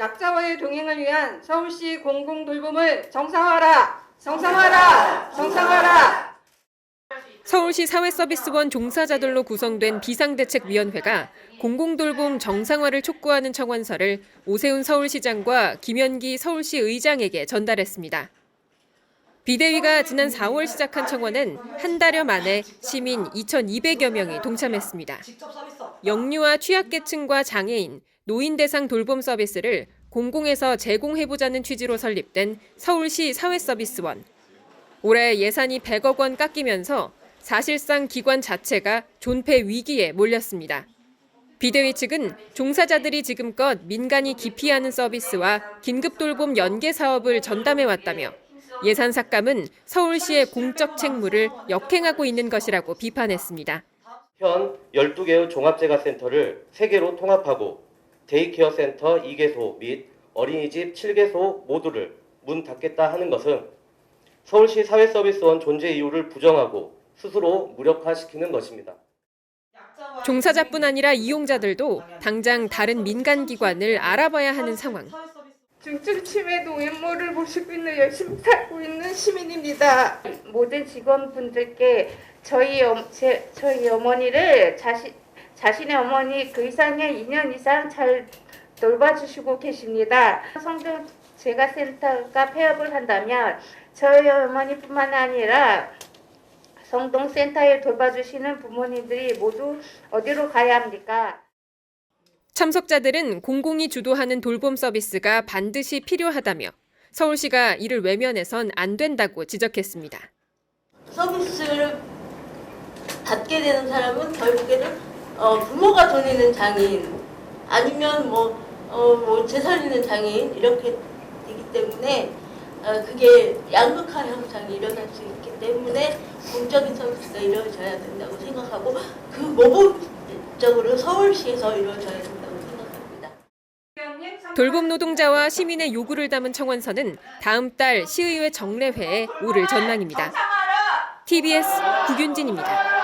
약자와의 동행을 위한 서울시 공공 돌봄을 정상화하라! 정상화하라! 정상화하라! 서울시 사회서비스원 종사자들로 구성된 비상대책위원회가 공공돌봄 정상화를 촉구하는 청원서를 오세훈 서울시장과 김현기 서울시 의장에게 전달했습니다. 비대위가 지난 4월 시작한 청원은 한 달여 만에 시민 2,200여 명이 동참했습니다. 영유아 취약계층과 장애인, 노인 대상 돌봄 서비스를 공공에서 제공해보자는 취지로 설립된 서울시 사회서비스원. 올해 예산이 100억 원 깎이면서 사실상 기관 자체가 존폐 위기에 몰렸습니다. 비대위 측은 종사자들이 지금껏 민간이 기피하는 서비스와 긴급 돌봄 연계 사업을 전담해 왔다며 예산 삭감은 서울시의 공적 책무를 역행하고 있는 것이라고 비판했습니다. 현 12개의 종합재가센터를 3개로 통합하고 데이케어 센터 2개소 및 어린이집 7개소 모두를 문 닫겠다 하는 것은 서울시 사회서비스원 존재 이유를 부정하고 스스로 무력화시키는 것입니다. 종사자뿐 아니라 이용자들도 당장 다른 민간 기관을 알아봐야 하는 상황. 중증 치매 노인모를 모시고 있는 열심히 살고 있는 시민입니다. 모든 직원분들께 저희 어, 제, 저희 어머니를 자신 자신의 어머니 그 이상의 2년 이상 잘 돌봐주시고 계십니다. 성동 재가센터가 폐업을 한다면 저희 어머니뿐만 아니라 성동센터에 돌봐주시는 부모님들이 모두 어디로 가야 합니까? 참석자들은 공공이 주도하는 돌봄 서비스가 반드시 필요하다며 서울시가 이를 외면해선 안 된다고 지적했습니다. 서비스를 받게 되는 사람은 결국에는 어, 부모가 돈 있는 장애인 아니면 뭐, 어, 뭐 재산 있는 장애인 이렇게 되기 때문에 어, 그게 양극화 현상이 일어날 수 있기 때문에 공적인 서비스가 이루어져야 된다고 생각하고 그 모범적으로 서울시에서 이루어져야 된다고 생각합니다. 돌봄 노동자와 시민의 요구를 담은 청원서는 다음 달 시의회 정례회에 오를 전망입니다. TBS 구균진입니다.